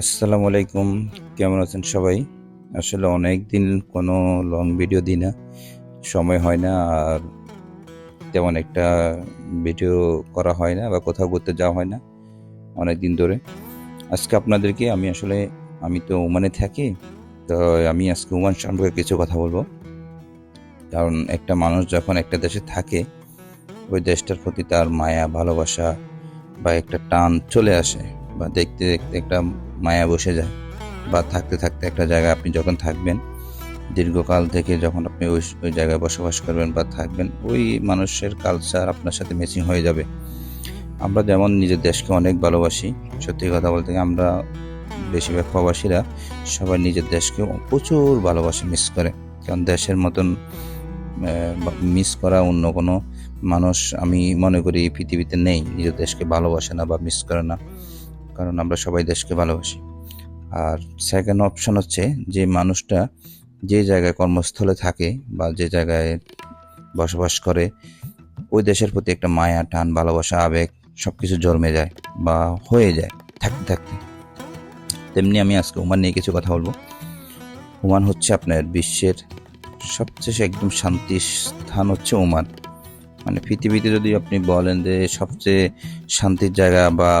আসসালামু আলাইকুম। কেমন আছেন সবাই? আসলে অনেক দিন কোনো লং ভিডিও দিই না। সময় হয় না আর তেমন একটা ভিডিও করা হয় না বা কোথাও ঘুরতে যাওয়া হয় না অনেক দিন ধরে। আজকে আপনাদেরকে আমি আসলে, আমি তো ওমানে থাকি, তো আমি আজকে ওমান সম্পর্কে কিছু কথা বলব। কারণ একটা মানুষ যখন একটা দেশে থাকে, ওই দেশটার প্রতি তার মায়া, ভালোবাসা বা একটা টান চলে আসে বা দেখতে দেখতে একটা মায়া বসে যায় বা থাকতে থাকতে একটা জায়গায় আপনি যখন থাকবেন, দীর্ঘকাল থেকে যখন আপনি ওই ওই জায়গায় বসবাস করবেন বা থাকবেন, ওই মানুষের কালচার আপনার সাথে ম্যাচিং হয়ে যাবে। আমরা যেমন নিজের দেশকে অনেক ভালোবাসি, সত্যি কথা বলতে আমরা বেশিরভাগ প্রবাসীরা সবাই নিজের দেশকে প্রচুর ভালোবাসে মিস করে। কারণ দেশের মতন মিস করা অন্য কোনো মানুষ আমি মনে করি এই পৃথিবীতে নেই। নিজের দেশকে ভালোবাসে না বা মিস করে না। কারণ আমরা সবাই দেশকে ভালোবাসি। আর সেকেন্ড অপশন হচ্ছে যে মানুষটা যে জায়গায় কর্মস্থলে থাকে বা যে জায়গায় বসবাস করে, ওই দেশের প্রতি একটা মায়া, টান, ভালোবাসা, আবেগ সব কিছু জন্মে যায় বা হয়ে যায় থাকতে থাকতে। তেমনি আমি আজকে ওমান নিয়ে কিছু কথা বলব। ওমান হচ্ছে আপনার বিশ্বের সবচেয়ে একদম শান্তি স্থান হচ্ছে ওমান। মানে পৃথিবীতে যদি আপনি বলেন যে সবচেয়ে শান্তির জায়গা বা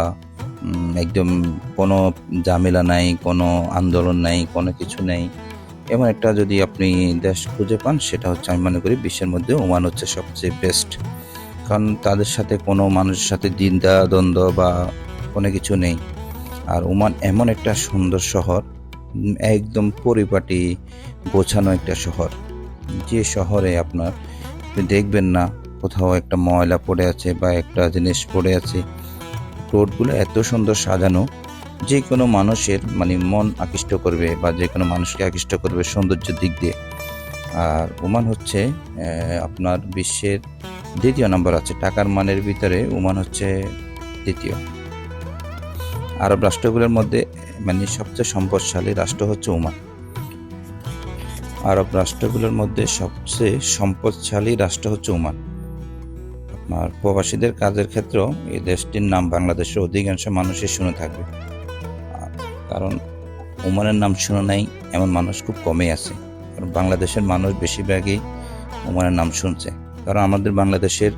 একদম কোনো ঝামেলা নাই, কোনো আন্দোলন নাই, কোনো কিছু নেই। এমন একটা যদি আপনি দেশ খুঁজে পান, সেটা হচ্ছে আমি মনে করি বিশ্বের মধ্যে ওমান হচ্ছে সবচেয়ে বেস্ট কারণ তাদের সাথে কোনো মানুষের সাথে দ্বিধা, দ্বন্দ্ব বা কোনো কিছু নেই। আর ওমান এমন একটা সুন্দর শহর একদম পরিপাটি, গোছানো একটা শহর। যে শহরে আপনার দেখবেন না কোথাও একটা ময়লা পড়ে আছে বা একটা জিনিস পড়ে আছে। রোডগুলো এত সুন্দর সাজানো, যে কোনো মানুষের মানে মন আকৃষ্ট করবে বা যে কোনো মানুষকে আকৃষ্ট করবে সৌন্দর্যের দিক দিয়ে। আর ওমান হচ্ছে আপনার বিশ্বের দ্বিতীয় নম্বর আছে। টাকার মানের ভিতরে ওমান হচ্ছে দ্বিতীয় আরব রাষ্ট্রগুলোর মধ্যে মানে সবচেয়ে সম্পদশালী রাষ্ট্র হচ্ছে ওমান। আরব রাষ্ট্রগুলোর মধ্যে সবচেয়ে সম্পদশালী রাষ্ট্র হচ্ছে ওমান। আপনার প্রবাসীদের কাজের ক্ষেত্রেও এই দেশটির নাম বাংলাদেশের অধিকাংশ মানুষই শুনে থাকবে। কারণ ওমানের নাম শুনে নাই এমন মানুষ খুব কমই আছে। কারণ বাংলাদেশের মানুষ বেশিরভাগই ওমানের নাম শুনছে। কারণ আমাদের বাংলাদেশের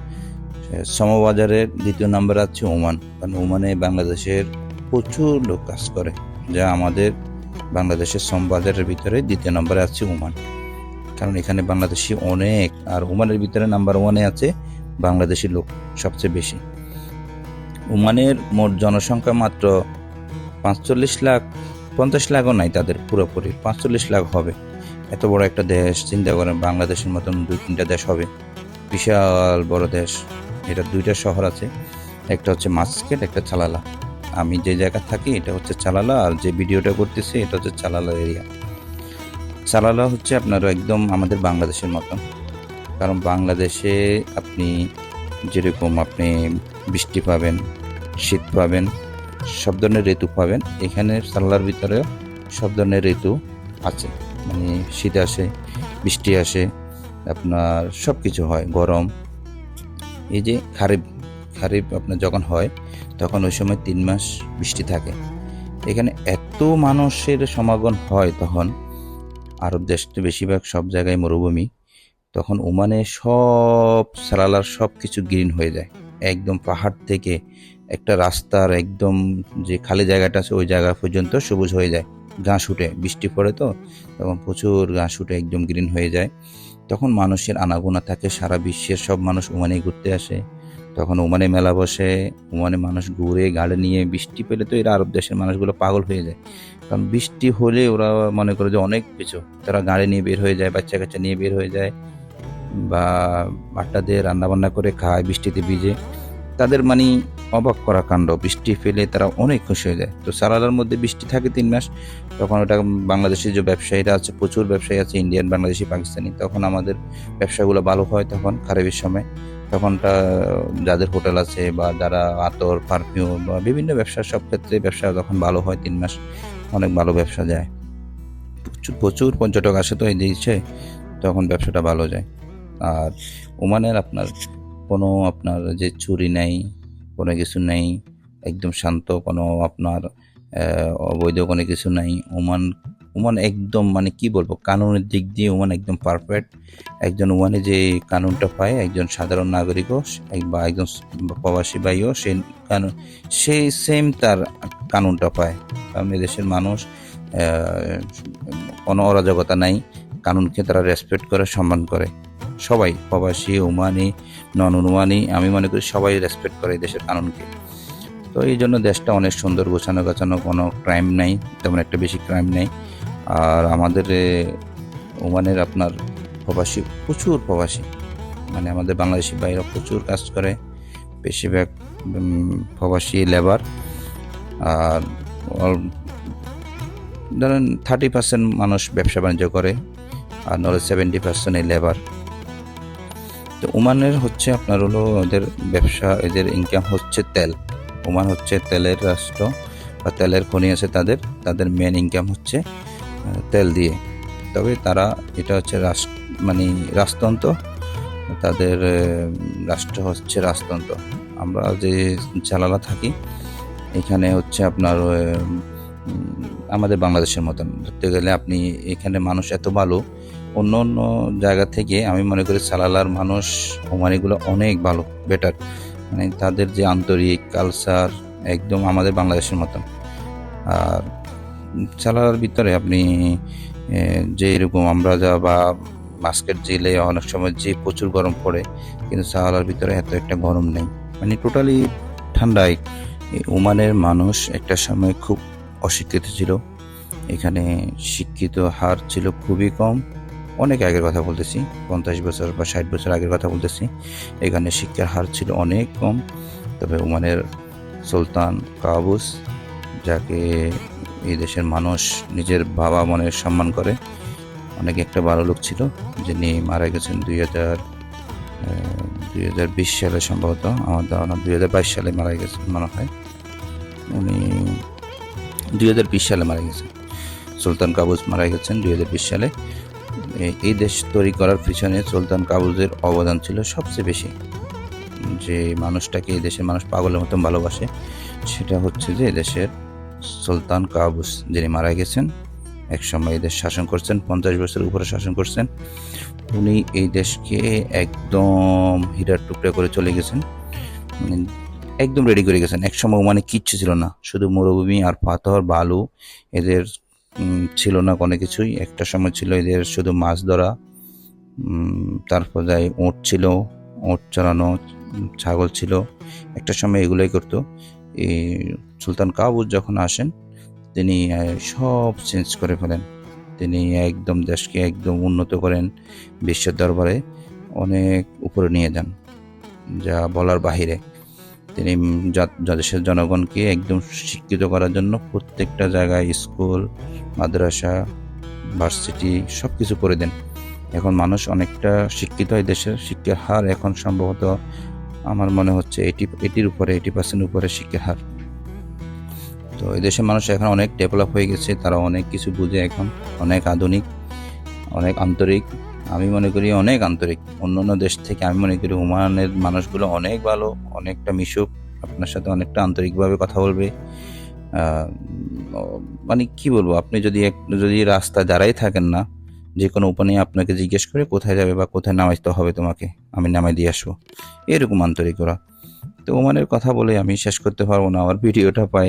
সমবাজারের দ্বিতীয় নম্বরে আছে ওমান। কারণ ওমানে বাংলাদেশের প্রচুর লোক কাজ করে, যা আমাদের বাংলাদেশের সমবাজারের ভিতরে দ্বিতীয় নম্বরে আছে ওমান। কারণ এখানে বাংলাদেশি অনেক, আর ওমানের ভিতরে নাম্বার ওয়ানে আছে বাংলাদেশি লোক সবচেয়ে বেশি। ওমানের মোট জনসংখ্যা মাত্র পাঁচচল্লিশ লাখ, পঞ্চাশ লাখও নাই তাদের পুরোপুরি, পাঁচচল্লিশ লাখ হবে। এত বড় একটা দেশ, চিন্তা করেন বাংলাদেশের মতন দুই তিনটা দেশ হবে। বিশাল বড় দেশ। এটা দুইটা শহর আছে, একটা হচ্ছে মাস্কেট, একটা চালালা। আমি যে জায়গা থাকি, এটা হচ্ছে চালালা, আর যে ভিডিওটা করতেছি, এটা হচ্ছে চালালা এরিয়া। চালালা হচ্ছে আপনার একদম আমাদের বাংলাদেশের মতন। কারণ বাংলাদেশে আপনি যেরকম আপনি বৃষ্টি পাবেন, শীত পাবেন, সব ধরনের ঋতু পাবেন, এখানে সাল্লার ভিতরেও সব ধরনের ঋতু আছে। মানে শীত আসে, বৃষ্টি আসে, আপনার সব কিছু হয়, গরম। এই যে খারিফ খারিফ আপনার যখন হয়, তখন ওই সময় তিন মাস বৃষ্টি থাকে। এখানে এত মানুষের সমাগম হয় তখন, আরব দেশ তো বেশিরভাগ সব জায়গায় মরুভূমি। তখন ওমানে সব সালালার সব কিছু গ্রিন হয়ে যায়। একদম পাহাড় থেকে একটা রাস্তার একদম যে খালি জায়গাটা আছে, ওই জায়গা পর্যন্ত সবুজ হয়ে যায়। ঘাস উঠে, বৃষ্টি পড়ে তো, তখন প্রচুর ঘাস উঠে একদম গ্রিন হয়ে যায়। তখন মানুষের আনাগোনা থাকে, সারা বিশ্বের সব মানুষ ওমানে ঘুরতে আসে। তখন ওমানে মেলা বসে, ওমানে মানুষ ঘুরে গাড়ি নিয়ে, বৃষ্টি পেলে তো এরা আরব দেশের মানুষগুলো পাগল হয়ে যায়। কারণ বৃষ্টি হলে ওরা মনে করে যে অনেক কিছু। তারা গাড়ি নিয়ে বের হয়ে যায় বাচ্চা কাচ্চা নিয়ে বের হয়ে যায়। বা বাচ্চাদের রান্নাবান্না করে খায়, বৃষ্টিতে ভিজে। তাদের মানে অবাক করা কাণ্ড। বৃষ্টি ফেলে তারা অনেক খুশি হয়ে যায়। তো সারালার মধ্যে বৃষ্টি থাকে তিন মাস, তখন ওটা বাংলাদেশের যে ব্যবসায়ীরা আছে, প্রচুর ব্যবসায়ী আছে, ইন্ডিয়ান, বাংলাদেশি, পাকিস্তানি। তখন আমাদের ব্যবসাগুলো ভালো হয় তখন, খারাপের সময়। তখনটা যাদের হোটেল আছে বা যারা আতর, পারফিউম বা বিভিন্ন ব্যবসা, সব ক্ষেত্রে ব্যবসা তখন ভালো হয় তিন মাস, অনেক ভালো ব্যবসা যায়। প্রচুর প্রচুর পর্যটক আসে তো এই দেশে তখন ব্যবসাটা ভালো যায়। আর ওমানের আপনার কোনো আপনার যে চুরি নেই, কোনো কিছু নেই, একদম শান্ত, কোনো আপনার অবৈধ কোনো কিছু নাই, ওমান ওমান একদম মানে কি বলব, কানুনের দিক দিয়ে ওমান একদম পারফেক্ট একজন ওমানে যে কানুনটা পায়, একজন সাধারণ নাগরিকও বা একজন প্রবাসী ভাইও সে কানুন সেই সেম তার কানুনটা পায়। কারণ এদেশের মানুষ কোনো অরাজকতা নাই, কানুনকে তারা রেসপেক্ট করে, সম্মান করে। সবাই, প্রবাসী, ওমানি নন ওমানি আমি মনে করি সবাই রেসপেক্ট করে এই দেশের কানুনকে তো এই জন্য দেশটা অনেক সুন্দর গোছানো গাছানো কোনো ক্রাইম নাই, তেমন একটা বেশি ক্রাইম নেই। আর আমাদের ওমানের আপনার প্রবাসী, প্রচুর প্রবাসী। মানে আমাদের বাংলাদেশি বাইরে প্রচুর কাজ করে, বেশিরভাগ প্রবাসী লেবার আর ধরেন থার্টি পার্সেন্ট মানুষ ব্যবসা বাণিজ্য করে, আর নলে সেভেন্টি পার্সেন্ট এই লেবার তো ওমানের হচ্ছে আপনার হলো ওদের ব্যবসা, এদের ইনকাম হচ্ছে তেল। ওমান হচ্ছে তেলের রাষ্ট্র বা তেলের খনি আছে তাদের তাদের মেন ইনকাম হচ্ছে তেল দিয়ে। তবে তারা এটা হচ্ছে রাষ্ট্র মানে রাজতন্ত্র, তাদের রাষ্ট্র হচ্ছে রাজতন্ত্র। আমরা যে জালালা থাকি, এখানে হচ্ছে আপনার আমাদের বাংলাদেশের মতন। ধরতে গেলে আপনি এখানে মানুষ এত ভালো অন্য অন্য জায়গা থেকে আমি মনে করি সালালার মানুষ ওমানিগুলো অনেক ভালো বেটার মানে তাদের যে আন্তরিক কালচার একদম আমাদের বাংলাদেশের মতন। আর সালালার ভিতরে আপনি যে এরকম আমরা যা বা মাস্কেট জেলে অনেক সময় যে প্রচুর গরম পড়ে, কিন্তু সালালার ভিতরে এত একটা গরম নেই। মানে টোটালি ঠান্ডায়। ওমানের মানুষ একটা সময় খুব অশিক্ষিত ছিল। এখানে শিক্ষিত হার ছিল খুবই কম। অনেক আগের কথা বলতেছি, পঞ্চাশ বছর বা ষাট বছর আগের কথা বলতেছি। এখানে শিক্ষার হার ছিল অনেক কম, তবে ওমানের সুলতান কাবুস, যাকে এই দেশের মানুষ নিজের বাবা মনে সম্মান করে, অনেক একটা ভালো লোক ছিল, যিনি মারা গেছেন দুই হাজার দুই হাজার বিশ সালে সম্ভবত, আমার ধারণা দুই হাজার বাইশ সালে মারা গেছেন মনে হয়। উনি দুই হাজার বিশ সালে মারা গেছেন। সুলতান কাবুজ মারা গেছেন দুই হাজার বিশ সালে। এই দেশ তৈরি করার পিছনে সুলতান কাবুজের অবদান ছিল সবচেয়ে বেশি। যে মানুষটাকে এই দেশের মানুষ পাগলের মতন ভালোবাসে, সেটা হচ্ছে যে দেশের সুলতান কাবুস, যিনি মারা গেছেন এক সময় এই দেশ শাসন করছেন, পঞ্চাশ বছর উপরে শাসন করছেন, উনি এই দেশকে একদম হীরার টুকরা করে চলে গেছেন মানে একদম রেডি করে গেছেন। এক সময় মানে কিচ্ছু ছিল না, শুধু মরুভূমি আর পাথর, বালু, এদের ছিল না কোনো কিছুই। একটা সময় ছিল এদের শুধু মাছ ধরা তারপর যাই ওঁট ছিল, ওঁট চড়ানো, ছাগল ছিল। একটা সময় এগুলোই করতো। এই সুলতান কাবুজ যখন আসেন, তিনি সব চেঞ্জ করে ফেলেন। তিনি একদম দেশকে একদম উন্নত করেন বিশ্বের দরবারে, অনেক উপরে নিয়ে যান, যা বলার বাহিরে। তিনি দেশের জনগণকে একদম শিক্ষিত করার জন্য প্রত্যেকটা জায়গায় স্কুল, মাদ্রাসা, ভার্সিটি সব কিছু করে দেন। এখন মানুষ অনেকটা শিক্ষিত হয় দেশের শিক্ষার হার এখন সম্ভবত আমার মনে হচ্ছে এইটি এটির উপরে এইটি পার্সেন্ট উপরে শিক্ষার হার। তো এই দেশের মানুষ এখন অনেক ডেভেলপ হয়ে গেছে, তারা অনেক কিছু বুঝে এখন, অনেক আধুনিক, অনেক আন্তরিক। আমি মনে করি অনেক আন্তরিক। অন্য অন্য দেশ থেকে আমি মনে করি ওমানের মানুষগুলো অনেক ভালো, অনেকটা মিশুক, আপনার সাথে অনেকটা আন্তরিকভাবে কথা বলবে। মানে কি বলব, আপনি যদি এক, যদি রাস্তা দাঁড়াই থাকেন না, যে কোনো উপানে আপনাকে জিজ্ঞেস করে কোথায় যাবে বা কোথায় নামাইতে হবে তোমাকে, আমি নামাই দিয়ে আসব। এরকম আন্তরিক ওরা। তো ওমানের কথা বলে আমি শেষ করতে পারব না, আমার ভিডিওটা পাই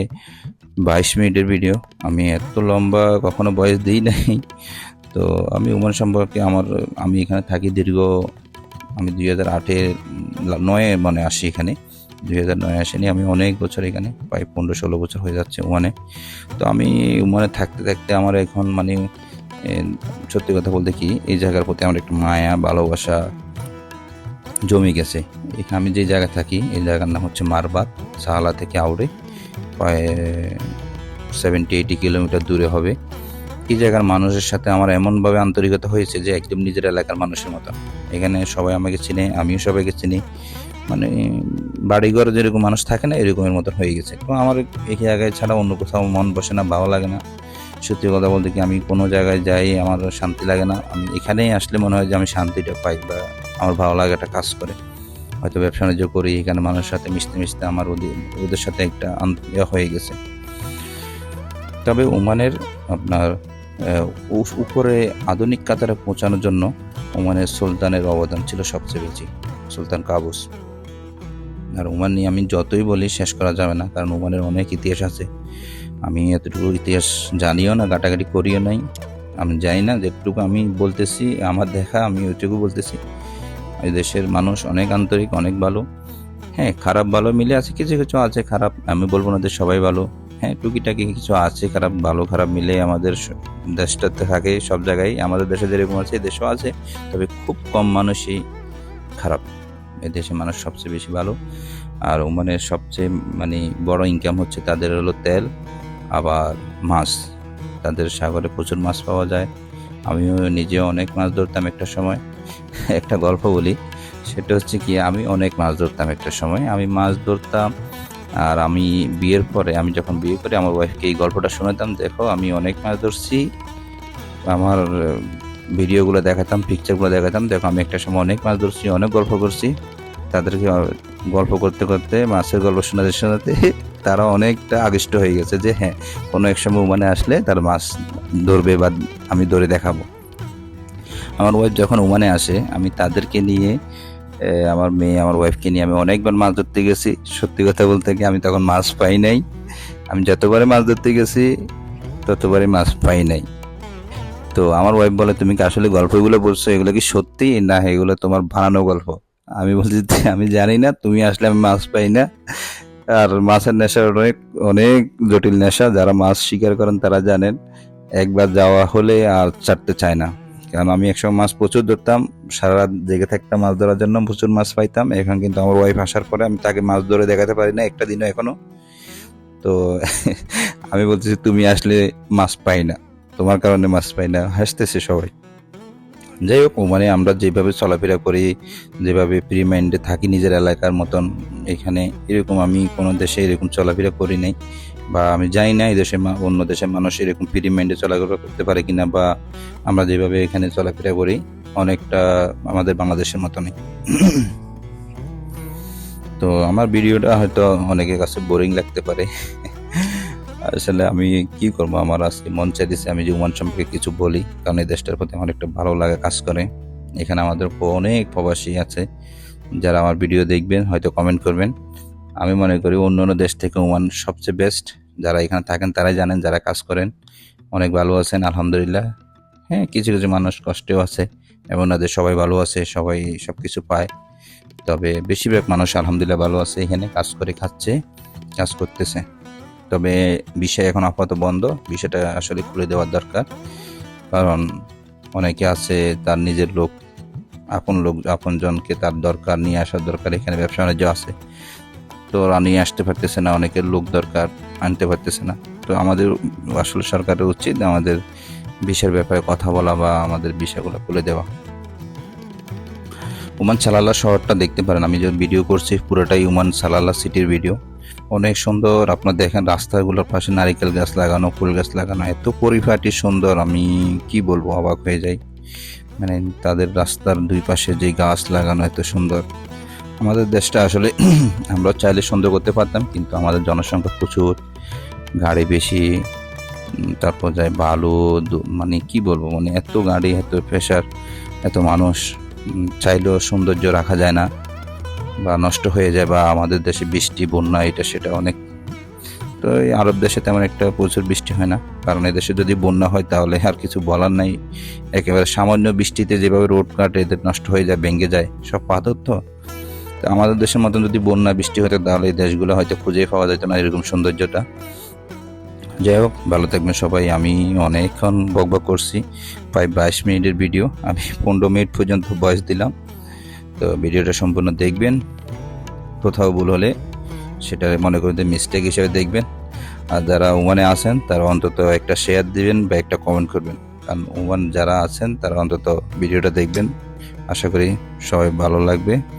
বাইশ মিনিটের ভিডিও। আমি এত লম্বা কখনো বয়স দিই নাই। তো আমি ওমান সম্পর্কে আমার, আমি এখানে থাকি দীর্ঘ, আমি দুই হাজার আটে নয়ে মানে আসি এখানে, দুই হাজার নয় আসেনি, আমি অনেক বছর এখানে, প্রায় পনেরো ষোলো বছর হয়ে যাচ্ছে ওমানে তো আমি ওমানে থাকতে থাকতে আমার এখন মানে সত্যি কথা বলতে কি, এই জায়গার প্রতি আমার একটু মায়া, ভালোবাসা জমে গেছে। এখানে আমি যে জায়গায় থাকি, এই জায়গার নাম হচ্ছে মারবাত সাহালা থেকে আউড়ে, প্রায় সেভেন্টি এইটি কিলোমিটার দূরে হবে। এই জায়গার মানুষের সাথে আমার এমনভাবে আন্তরিকতা হয়েছে যে একদম নিজের এলাকার মানুষের মতো এখানে সবাই আমাকে চিনে, আমিও সবাইকে চিনি। মানে বাড়িঘর যেরকম মানুষ থাকে না, এরকমের মতন হয়ে গেছে। তো আমার এই জায়গায় ছাড়া অন্য কোথাও মন বসে না, ভালো লাগে না। সত্যি কথা বলতে কি আমি কোনো জায়গায় যাই, আমার শান্তি লাগে না। আমি এখানেই আসলে মনে হয় যে আমি শান্তিটা পাই বা আমার ভালো লাগাটা কাজ করে। হয়তো ব্যবসা বাণিজ্য করি, এখানে মানুষের সাথে মিশতে মিশতে আমার ওদের ওদের সাথে একটা ইয়ে হয়ে গেছে। তবে ওমানের আপনার উপরে আধুনিক কাতারে পৌঁছানোর জন্য ওমানের সুলতানের অবদান ছিল সবচেয়ে বেশি, সুলতান কাবুস। আর ওমান নিয়ে আমি যতই বলি, শেষ করা যাবে না, কারণ ওমানের অনেক ইতিহাস আছে। আমি এতটুকু ইতিহাস জানিও না, ঘাটাঘাটি করিও নাই। আমি জানি না, যেটুকু আমি বলতেছি, আমার দেখা, আমি ওইটুকু বলতেছি। এই দেশের মানুষ অনেক আন্তরিক, অনেক ভালো। হ্যাঁ খারাপ ভালো মিলে আছে, কিছু কিছু আছে খারাপ, আমি বলব না যে সবাই ভালো। হ্যাঁ টুকিটাকি কিছু আছে, খারাপ, ভালো, খারাপ মিলে আমাদের দেশটাতে থাকে সব জায়গায়। আমাদের দেশে যেরকম আছে দেশও আছে, তবে খুব কম মানুষই খারাপ। দেশে মানুষ সবচেয়ে বেশি ভালো। আর ওমানের সবচেয়ে মানে বড় ইনকাম হচ্ছে তাদের হলো তেল, আবার মাছ। তাদের সাগরে প্রচুর মাছ পাওয়া যায়। আমিও নিজে অনেক মাছ ধরতাম একটা সময়। একটা গল্প বলি, সেটা হচ্ছে কি, আমি অনেক মাছ ধরতাম একটা সময়। আমি মাছ ধরতাম আর আমি বিয়ের পরে, আমি যখন বিয়ে করি, আমার ওয়াইফকে এই গল্পটা শোনাতাম, দেখো, আমি অনেক মাছ ধরছি, আমার ভিডিওগুলো দেখাতাম পিকচারগুলো দেখাতাম, দেখো, আমি একটা সময় অনেক মাছ ধরছি, অনেক গল্প করছি। তাদেরকে গল্প করতে করতে, মাছের গল্প শোনাতে শোনাতে তারা অনেকটা আগিষ্ট হয়ে গেছে যে হ্যাঁ কোনো এক সময় মানে আসলে তার মাছ ধরবে বা আমি ধরে দেখাবো। আমার ওয়াইফ যখন ওমানে আসে, আমি তাদেরকে নিয়ে আমার মেয়ে, আমার ওয়াইফকে নিয়ে আমি অনেকবার মাছ ধরতে গেছি। সত্যি কথা বলতে কি, আমি তখন মাছ পাই নাই। আমি যতবারে মাছ ধরতে গেছি ততবারে মাছ পাই নাই। তো আমার ওয়াইফ বলে, তুমি কি আসলে গল্পগুলো বলছো? এগুলো কি সত্যি? না, এগুলো তোমার বানানো গল্প। আমি বলছি, আমি জানি না, তুমি আসলে আমি মাছ পাই না। আর মাছের নেশা অনেক অনেক জটিল নেশা। যারা মাছ শিকার করেন, তারা জানেন, একবার যাওয়া হলে আর ছাড়তে চায় না। কারণ আমি একসময় মাছ প্রচুর ধরতাম সারা রাত জেগে থাকতাম মাছ ধরার জন্য, প্রচুর মাছ পাইতাম। এখন কিন্তু আমার ওয়াইফ আসার পরে আমি তাকে মাছ ধরে দেখাতে পারি না একটা দিনও এখনও। তো আমি বলতেছি, তুমি আসলে মাছ পাই না, তোমার কারণে মাছ পাই না। হাসতেছে সবাই। যাই হোক মানে আমরা যেভাবে চলাফেরা করি, যেভাবে ফ্রি মাইন্ডে থাকি নিজের এলাকার মতন, এখানে এরকম আমি কোনো দেশে এরকম চলাফেরা করি নাই। বা আমি জানি না এই দেশে অন্য দেশের মানুষ এরকম ফ্রি মাইন্ডে চলাফেরা করতে পারে কিনা বা আমরা যেভাবে এখানে চলাফেরা করি, অনেকটা আমাদের বাংলাদেশের মতনই। তো আমার ভিডিওটা হয়তো অনেকের কাছে বোরিং লাগতে পারে। আসলে আমি কি করব? আমার আজকে মন চাইতেছে আমি যে ওমান সম্পর্কে কিছু বলি, কারণ এই দেশটার প্রতি আমার একটা ভালো লাগা কাজ করে। এখানে আমাদের অনেক প্রবাসী আছে, যারা আমার ভিডিও দেখবেন, হয়তো কমেন্ট করবেন। আমি মনে করি অন্য অন্য দেশ থেকে ওমান সবচেয়ে বেস্ট যারা এখানে থাকেন, তারাই জানেন যারা কাজ করেন। অনেক ভালো আছেন, আলহামদুলিল্লাহ। হ্যাঁ কিছু কিছু মানুষ কষ্টেও আছে। এবং ওনাদের সবাই ভালো আছে, সবাই সব কিছু পায়। তবে বেশিরভাগ মানুষ আলহামদুলিল্লাহ ভালো আছে, এখানে কাজ করে খাচ্ছে, কাজ করতেছে। তবে বিষয় এখন আপাতত বন্ধ, বিষয়টা আসলে খুলে দেওয়ার দরকার। কারণ অনেকে আছে, তার নিজের লোক, আপন লোক, আপনজনকে তার দরকার, নিয়ে আসার দরকার, এখানে ব্যবসা বাণিজ্য আছে। তো নিয়ে আসতে পারতেছে না, অনেকের লোক দরকার, আনতে পারতেছে না। তো আমাদের আসলে সরকারের উচিত আমাদের বিষয়ের ব্যাপারে কথা বলা বা আমাদের বিষয়গুলো খুলে দেওয়া। উমান সালাল্লা শহরটা দেখতে পারেন, আমি যে ভিডিও করছি, পুরোটাই উমান সালাল্লা সিটির ভিডিও অনেক সুন্দর, আপনার দেখেন রাস্তাগুলোর পাশে নারিকেল গাছ লাগানো, ফুল গাছ লাগানো, এত পরিপাটি সুন্দর, আমি কি বলব, অবাক হয়ে যাই। মানে তাদের রাস্তার দুই পাশে যে গাছ লাগানো এত সুন্দর। আমাদের দেশটা আসলে আমরা চাইলে সুন্দর করতে পারতাম, কিন্তু আমাদের জনসংখ্যা প্রচুর। গাড়ি বেশি তারপর যায় বালু মানে কি বলব মানে এত গাড়ি, এত প্রেশার এত মানুষ চাইলেও সৌন্দর্য রাখা যায় না বা নষ্ট হয়ে যায় বা আমাদের দেশে বৃষ্টি, বন্যা, এটা, সেটা অনেক। তো এই আরব দেশে তেমন একটা প্রচুর বৃষ্টি হয় না, কারণ এদেশে যদি বন্যা হয় তাহলে আর কিছু বলার নাই। একেবারে সামান্য বৃষ্টিতে যেভাবে রোড কাট এদের নষ্ট হয়ে যায়, ভেঙে যায়, সব পাথর তো। তো আমাদের দেশের মতন যদি বন্যা, বৃষ্টি হতো, তাহলে এই দেশগুলো হয়তো খুঁজেই পাওয়া যেত না এরকম সৌন্দর্যটা। যাই হোক, ভালো থাকবেন সবাই। আমি অনেকক্ষণ বকবক করছি। প্রায় বাইশ মিনিটের ভিডিও। আমি পনেরো মিনিট পর্যন্ত বয়স দিলাম। তো ভিডিওটা সম্পূর্ণ দেখবেন। কোথাও ভুল হলে সেটা মনে করেন মিস্টেক হিসেবে দেখবেন। আর যারা ওমানে আছেন, তারা অন্তত একটা শেয়ার দিবেন বা একটা কমেন্ট করবেন। কারণ ওমান যারা আছেন, তারা অন্তত ভিডিওটা দেখবেন। আশা করি সবাই ভালো লাগবে।